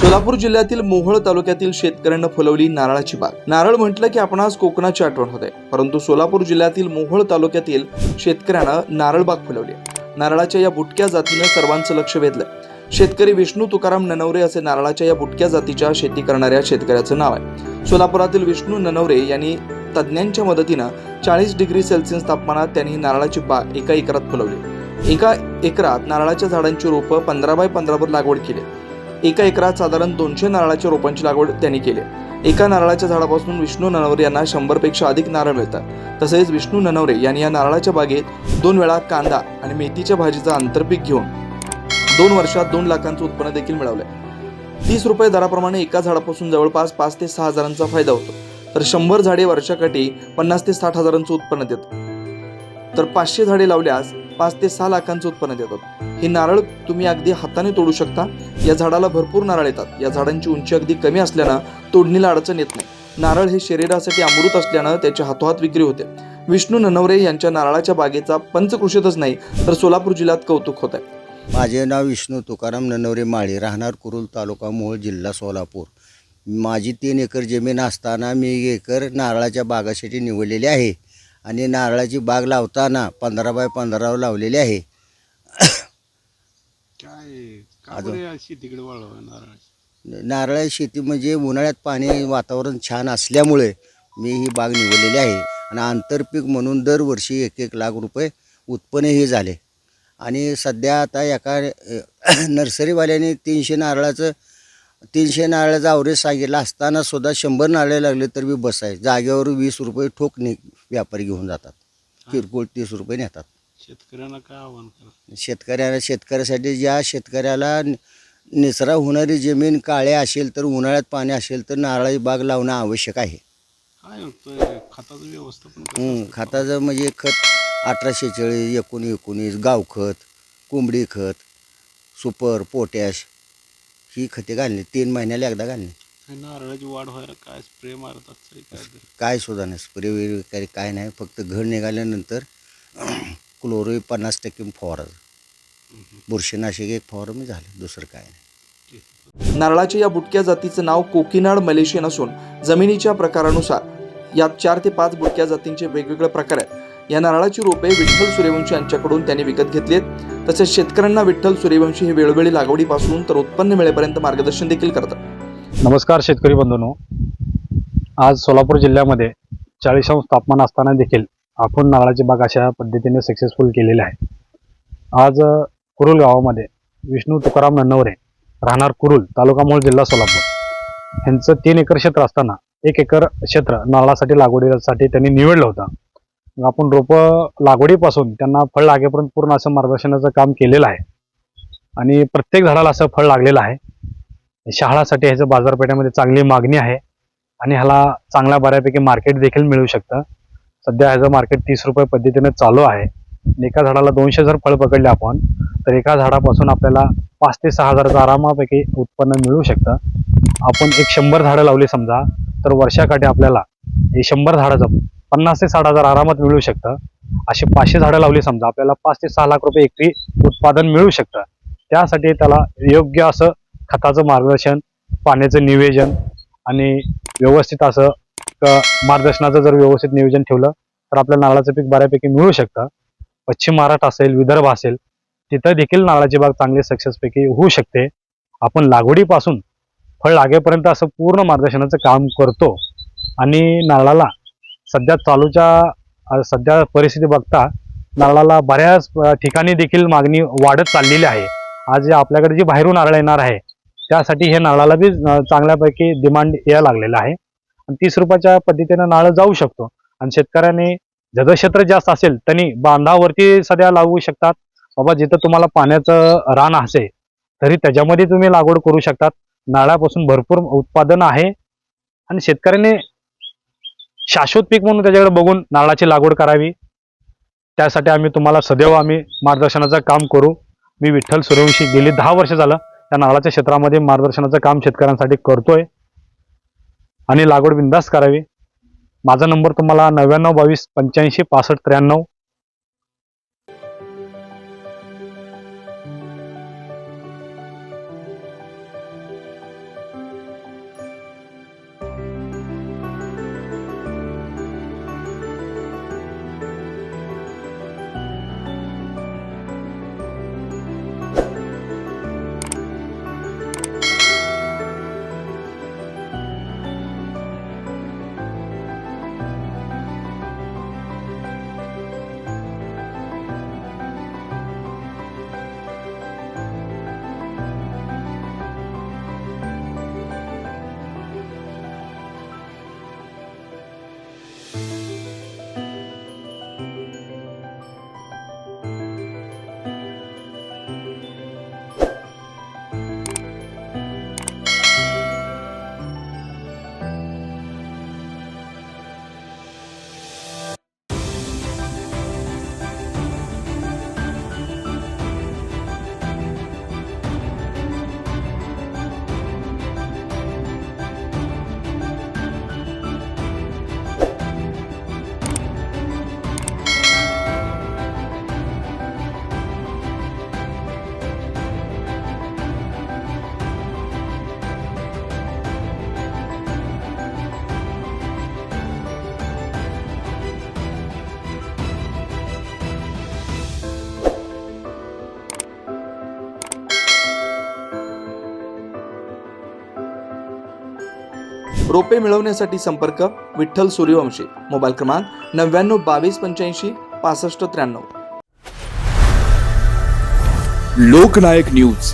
सोलापूर जिल्ह्यातील मोहोळ तालुक्यातील शेतकऱ्यांना फुलवली नारळाची बाग. नारळ म्हटलं की आपण आज कोकणाची आठवण होते. परंतु सोलापूर जिल्ह्यातील मोहोळ तालुक्यातील शेतकऱ्यानं नारळ बाग फुलवली नारळाच्या या बुटक्या जातीनं सर्वांचं लक्ष वेधलं शेतकरी विष्णू तुकाराम ननवरे असे नारळाच्या या बुटक्या जातीच्या शेती करणाऱ्या शेतकऱ्याचं नाव आहे. सोलापुरातील विष्णू ननवरे यांनी तज्ज्ञांच्या मदतीनं चाळीस डिग्री सेल्सिअस तापमानात त्यांनी नारळाची बाग एका एकरात फुलवली. एका एकरात नारळाच्या झाडांची रोपं पंधरा बाय पंधरावर लागवड केली. एका एकरात साधारण दोनशे नारळाच्या रोपांची लागवड त्यांनी केली. एका नारळाच्या झाडापासून विष्णू ननवरे यांना शंभरपेक्षा अधिक नारळ मिळतात. तसेच विष्णू ननवरे यांनी या नारळाच्या बागेत दोन वेळा कांदा आणि मेथीच्या भाजीचा आंतरपीक घेऊन दोन वर्षात दोन लाखांचं उत्पन्न देखील मिळवलंय. तीस रुपये दराप्रमाणे एका झाडापासून जवळपास पाच ते सहा हजारांचा फायदा होतो. तर शंभर झाडे वर्षाकाठी पन्नास ते साठ हजारांचं उत्पन्न देतं. तर पाचशे झाडे लावल्यास पाच ते सहा लाखांचं उत्पन्न देतात. हे नारळ तुम्ही अगदी हाताने तोडू शकता. या झाडाला भरपूर नारळ येतात. या झाडांची उंची अगदी कमी असल्यानं तोडणीला अडचण येत नाही. नारळ हे शरीरासाठी अमृत असल्यानं त्याची हातोहात विक्री होते. विष्णू ननवरे यांच्या नारळाच्या बागेचा पंचकृषीतच नाही तर सोलापूर जिल्ह्यात कौतुक होत आहे. माझे नाव विष्णू तुकाराम ननवरे माळी राहणार कुरुल तालुका मोहोळ जिल्हा सोलापूर. माझी तीन एकर जमीन असताना मी एकर नारळाच्या बागासाठी निवडलेली आहे. आणि नारळाची बाग लावताना पंधरा बाय पंधरावर लावलेली आहे. काय का अजून? बरं या शेतीकडे वळवा नारळ नारळाची शेती म्हणजे उन्हाळ्यात पाणी वातावरण छान असल्यामुळे मी ही बाग निवडलेली आहे. आणि आंतरपीक म्हणून दरवर्षी एक एक लाख रुपये उत्पन्नही झाले. आणि सध्या आता एका अ, नर्सरीवाल्याने तीनशे नारळाचं तीनशे नारळाचं अवरेज सांगितलं. असताना सुद्धा शंभर नारळे लागले तर बी बस आहे. जागेवर वीस रुपये ठोक नि व्यापारी घेऊन जातात. किरकोळ तीस रुपये नेतात. शेतकऱ्यांना काय आव्हान करा शेतकऱ्याला शेतकऱ्यासाठी ज्या शेतकऱ्याला निचरा होणारी जमीन काळे असेल तर उन्हाळ्यात पाणी असेल तर नारळाची बाग लावणं आवश्यक आहे. व्यवस्थापन? खताचं म्हणजे खत अठराशे चाळीस एकोणी एकोणीस गावखत कोंबडी खत सुपर पोटॅश ही खते घालणे तीन महिन्याला एकदा घालणे. काय नारळाची वाढ व्हायला काय स्प्रे मारत असतं काय काय सुद्धा नाही स्प्रे वगैरे काही काय नाही फक्त घड निघाल्यानंतर क्लोरो पन्नास टक्के फवाराचं बुरशीनाशक एक फवारं मी झालं दुसरं काय नाही. नारळाच्या या बुटक्या जातीचं नाव कोकिनाड मलेशियन असून जमिनीच्या प्रकारानुसार यात चार ते पाच बुटक्या जातींचे वेगवेगळे प्रकार आहेत. या नारळाची रोपे विठ्ठल सूर्यवंशी यांच्याकडून त्यांनी विकत घेतलीत तसेच शेतकऱ्यांना विठ्ठल सूर्यवंशी हे वेळोवेळी लागवडीपासून तर उत्पन्न मिळेपर्यंत मार्गदर्शन देखील करतात. नमस्कार शेतकरी बंधूंनो. आज सोलापूर जिल्ह्यामध्ये चाळीस अंश तापमान असताना देखील आपण नारळाची बाग अशा पद्धतीने सक्सेसफुल केलेली आहे. आज कुरुल गावामध्ये विष्णू तुकाराम नन्नवरे राहणार कुरुल तालुका मूळ जिल्हा सोलापूर. यांचं तीन एकर क्षेत्र असताना एक एकर क्षेत्र नारळासाठी लागवडीसाठी त्यांनी निवडलं होतं. आपण रोपं लागवडीपासून त्यांना फळ लागेपर्यंत पूर्ण असं मार्गदर्शनाचं काम केलेलं आहे. आणि प्रत्येक झाडाला असं फळ लागलेलं आहे. शहाळासाठी ह्याचं बाजारपेठेमध्ये चांगली मागणी आहे. आणि ह्याला चांगल्या बऱ्यापैकी मार्केट देखील मिळू शकतं. सध्या ह्याचं मार्केट तीस रुपये पद्धतीने चालू आहे. आणि एका झाडाला दोनशे जर फळ पकडले आपण तर एका झाडापासून आपल्याला पाच ते सहा हजाराचं आरामापैकी उत्पन्न मिळू शकतं. आपण एक शंभर झाडं लावली समजा तर वर्षाकाठी आपल्याला हे शंभर झाडाचं पन्नास ते साठ हजार आरामात मिळू शकतं. अशी पाचशे झाडं लावली समजा आपल्याला पाच ते सहा लाख रुपये एकरी उत्पादन मिळू शकतं. त्यासाठी त्याला योग्य असं खताचं मार्गदर्शन पाण्याचं नियोजन आणि व्यवस्थित असं मार्गदर्शनाचं जर व्यवस्थित नियोजन ठेवलं तर आपल्याला नारळाचं पीक बऱ्यापैकी मिळू शकतं. पश्चिम महाराष्ट्र असेल विदर्भ असेल तिथं देखील नारळाची बाग चांगली सक्सेसपैकी होऊ शकते. आपण लागवडीपासून फळ लागेपर्यंत असं पूर्ण मार्गदर्शनाचं काम करतो आणि नारळाला सध्या चालूच्या सध्या परिस्थिती बघता नारळाला बऱ्याच ठिकाणी देखील मागणी वाढत चाललेली आहे. आज आपल्याकडे जी बाहेरून नारळ येणार आहे त्यासाठी हे नारळाला बी चांगल्यापैकी डिमांड यायला लागलेलं आहे. आणि तीस रुपयाच्या पद्धतीनं नारळ जाऊ शकतो. आणि शेतकऱ्यांनी जगक्षेत्र क्षेत्र जास्त असेल त्यांनी बांधावरती सध्या लावू शकतात. बाबा जिथं तुम्हाला पाण्याचं रान असेल तरी त्याच्यामध्ये तुम्ही लागवड करू शकतात. नारळापासून भरपूर उत्पादन आहे. आणि शेतकऱ्याने शाश्वत पीक म्हणून त्याच्याकडे बघून नारळाची लागवड करावी. त्यासाठी आम्ही तुम्हाला सदैव आम्ही मार्गदर्शनाचं काम करू. मी विठ्ठल सूर्यवंशी गेली दहा वर्ष झालं त्या नारळाच्या क्षेत्रामध्ये मार्गदर्शनाचं काम शेतकऱ्यांसाठी करतोय. आणि लागवड बिंदास करावी. माझा नंबर तुम्हाला नव्याण्णव बावीस पंच्याऐंशी पासष्ट त्र्याण्णव रोपे मिळवण्यासाठी संपर्क विठ्ठल सूर्यवंशी. मोबाईल क्रमांक नव्याण्णव बावीस पंच्याऐंशी पासष्ट त्र्याण्णव. लोकनायक न्यूज.